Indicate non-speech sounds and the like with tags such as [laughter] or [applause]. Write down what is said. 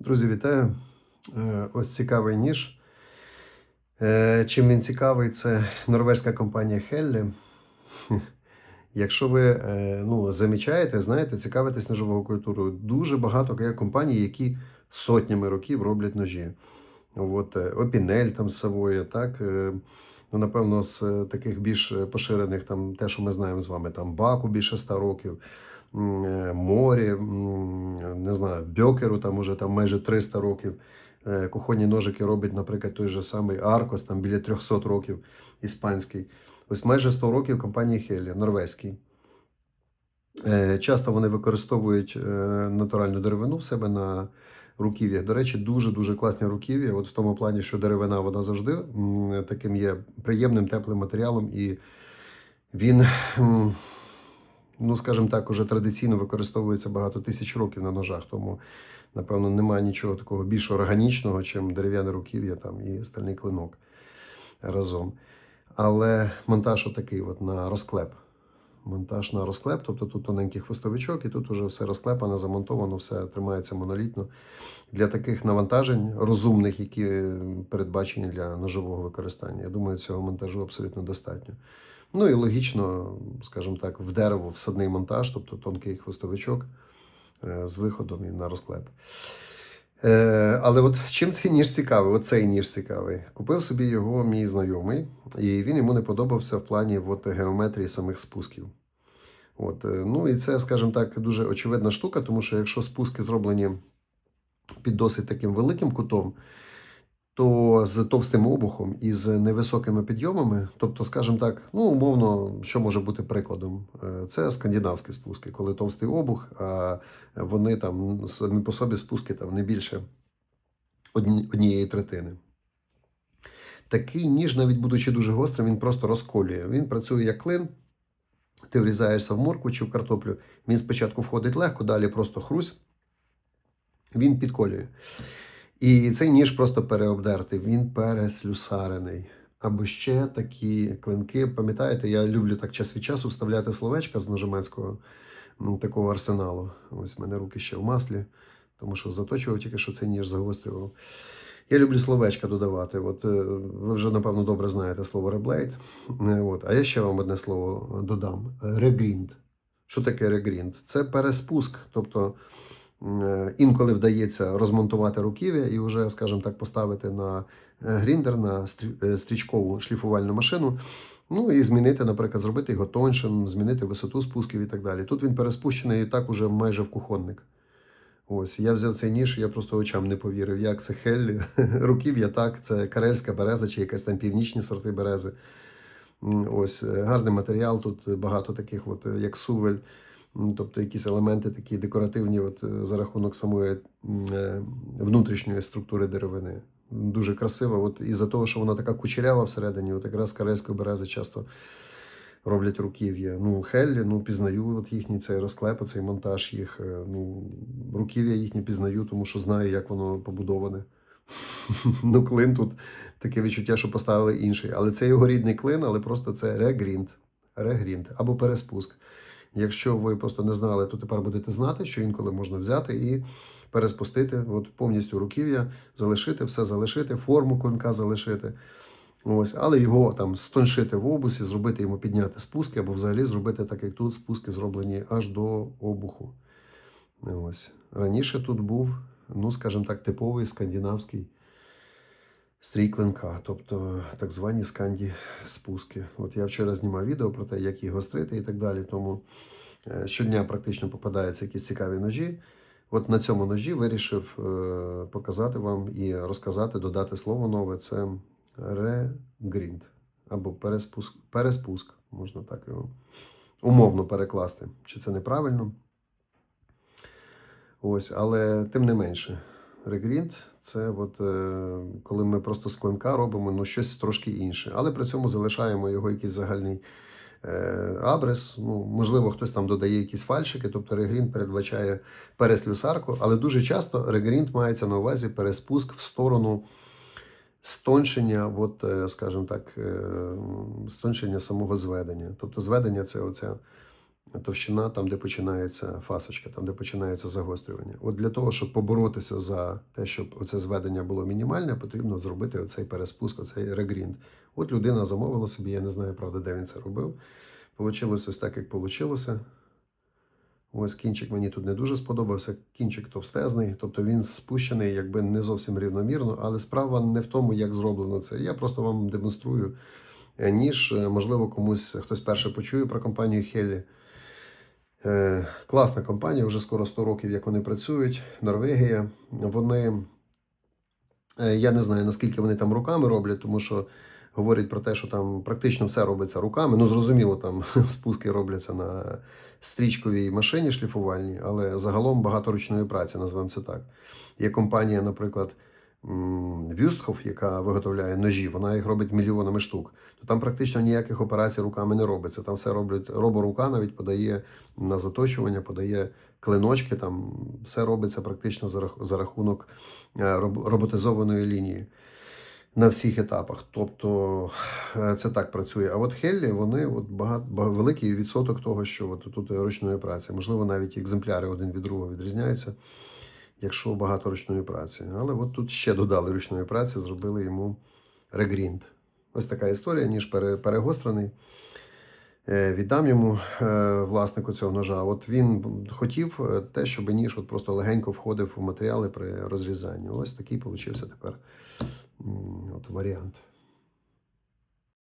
Друзі, вітаю! Е, Ось цікавий ніж. Е, Чим він цікавий, це норвезька компанія Хеллі. [laughs] Якщо ви е, ну, замічаєте, знаєте, цікавитесь ножовою культурою, дуже багато компаній, які сотнями років роблять ножі. От, Опінель там з Савоя, так. Ну, напевно, з таких більш поширених, там, те, що ми знаємо з вами, там Баку більше 100 років, Морі, м, не знаю, Бьокеру там уже там майже 300 років. Е, Кухонні ножики робить, наприклад, той же самий Аркос, там біля 300 років іспанський. Ось майже 100 років компанії Хелі, норвезький. Е, Часто вони використовують е, натуральну деревину в себе на руків'ях. До речі, дуже-дуже класні руків'я. От в тому плані, що деревина вона завжди таким є приємним, теплим матеріалом, і він, ну скажімо так, уже традиційно використовується багато тисяч років на ножах. Тому, напевно, немає нічого такого більш органічного, чим дерев'яне руків'я там і стальний клинок разом. Але монтаж отакий от на розклеп. Монтаж на розклеп, тобто тут тоненький хвостовичок, і тут уже все розклепано, замонтовано, все тримається монолітно. Для таких навантажень розумних, які передбачені для ножового використання. Я думаю, цього монтажу абсолютно достатньо. Ну і логічно, скажімо так, в дерево всадний монтаж, тобто тонкий хвостовичок е, з виходом і на розклеп. Е, але от чим цей ніж цікавий? Оцей ніж цікавий. Купив собі його мій знайомий, і він йому не подобався в плані от, геометрії самих спусків. От, е, ну і це, скажімо так, дуже очевидна штука, тому що якщо спуски зроблені під досить таким великим кутом, з товстим обухом і з невисокими підйомами, тобто, скажімо так, ну умовно, що може бути прикладом? Е, Це скандинавські спуски, коли товстий обух, а вони там самі по собі спуски там не більше однієї третини. Такий ніж, навіть будучи дуже гострим, він просто розколює. Він працює як клин. Ти врізаєшся в моркву чи в картоплю. Він спочатку входить легко, далі просто хрусь. Він підколює. І цей ніж просто переобдертий, він переслюсарений. Або ще такі клинки. Пам'ятаєте, я люблю так час від часу вставляти словечка з ножемецького м, такого арсеналу. Ось в мене руки ще в маслі, тому що заточував тільки що цей ніж загострював. Я люблю словечка додавати. От е, ви вже, напевно, добре знаєте слово реблейд. Е, От. А я ще вам одне слово додам: регрінд. Що таке регрінд? Це переспуск. Тобто інколи вдається розмонтувати руків'я і вже, скажімо так, поставити на е, гріндер, на е, стрічкову шліфувальну машину. Ну і змінити, наприклад, зробити його тоншим, змінити висоту спусків і так далі. Тут він переспущений і так уже майже в кухонник. Ось я взяв цей ніж, я просто очам не повірив, як це Хеллі. [laughs] Руків'я так, це карельська береза чи якась там північні сорти берези. Ось е, гарний матеріал. Тут багато таких, от, е, як сувель, тобто якісь елементи такі декоративні, от, е, за рахунок самої е, внутрішньої структури деревини. Дуже красива. От із-за того, що вона така кучерява всередині, от якраз карельської берези часто роблять руків'я. Ну, Хеллі, ну, пізнаю от їхній цей розклеп, цей монтаж їх. е, Ну, руків'я їхні пізнаю, тому що знаю, як воно побудоване. [laughs] Ну, клин тут таке відчуття, що поставили інший. Але це його рідний клин, але просто це регрінт. Регрінт або переспуск. Якщо ви просто не знали, то тепер будете знати, що інколи можна взяти і переспустити от повністю руків'я, залишити, все залишити, форму клинка залишити. Ось, але його там стоншити в обусі, зробити йому підняти спуски, або взагалі зробити так, як тут спуски зроблені аж до обуху. Ось. Раніше тут був, ну, скажімо так, типовий скандинавський стрій клинка, тобто так звані сканді спуски. От я вчора знімав відео про те, як їх гострити і так далі. Тому е, щодня практично попадаються якісь цікаві ножі. От на цьому ножі вирішив е, показати вам і розказати, додати слово нове. Це регрінт або переспуск, переспуск, можна так його умовно перекласти. Чи це неправильно? Ось, але тим не менше, регрінт це от, е, коли ми просто з клинка робимо ну, щось трошки інше. Але при цьому залишаємо його якийсь загальний е, адрес. Ну, можливо, хтось там додає якісь фальшики, тобто регрінт передбачає переслюсарку, але дуже часто регрінт мається на увазі переспуск в сторону стоншення, от, е, скажімо так, е, стоншення самого зведення. Тобто зведення це оця товщина там, де починається фасочка, там, де починається загострювання. От для того, щоб поборотися за те, щоб оце зведення було мінімальне, потрібно зробити оцей переспуск, оцей регрінд. От людина замовила собі, я не знаю, правда, де він це робив. Получилось ось так, як получилося. Ось кінчик мені тут не дуже сподобався. Кінчик товстезний, тобто він спущений якби не зовсім рівномірно, але справа не в тому, як зроблено це. Я просто вам демонструю, е, ніж, е, можливо, комусь хтось перше почує про компанію Хеллі. Е, класна компанія, вже скоро 100 років, як вони працюють. Норвегія. Вони, е, я не знаю, наскільки вони там руками роблять, тому що говорять про те, що там практично все робиться руками. Ну, зрозуміло, там [laughs] спуски робляться на стрічковій машині шліфувальній, але загалом багато ручної праці, назвемо це так. Є компанія, наприклад, м, Вюстхоф, яка виготовляє ножі, вона їх робить мільйонами штук. То там практично ніяких операцій руками не робиться. Там все роблять роборука, навіть подає на заточування, подає клиночки. Там все робиться практично за рахунок е, роботизованої лінії на всіх етапах. Тобто е, це так працює. А от Хеллі, вони от багато, ба- великий відсоток того, що от тут ручної праці. Можливо, навіть екземпляри один від другого відрізняються, якщо багато ручної праці. Але от тут ще додали ручної праці, зробили йому регрінд. Ось така історія, ніж перегострений. Е, Віддам йому е, власнику цього ножа. От він хотів е, те, щоб ніж от просто легенько входив у матеріали при розрізанні. Ось такий получився тепер от варіант.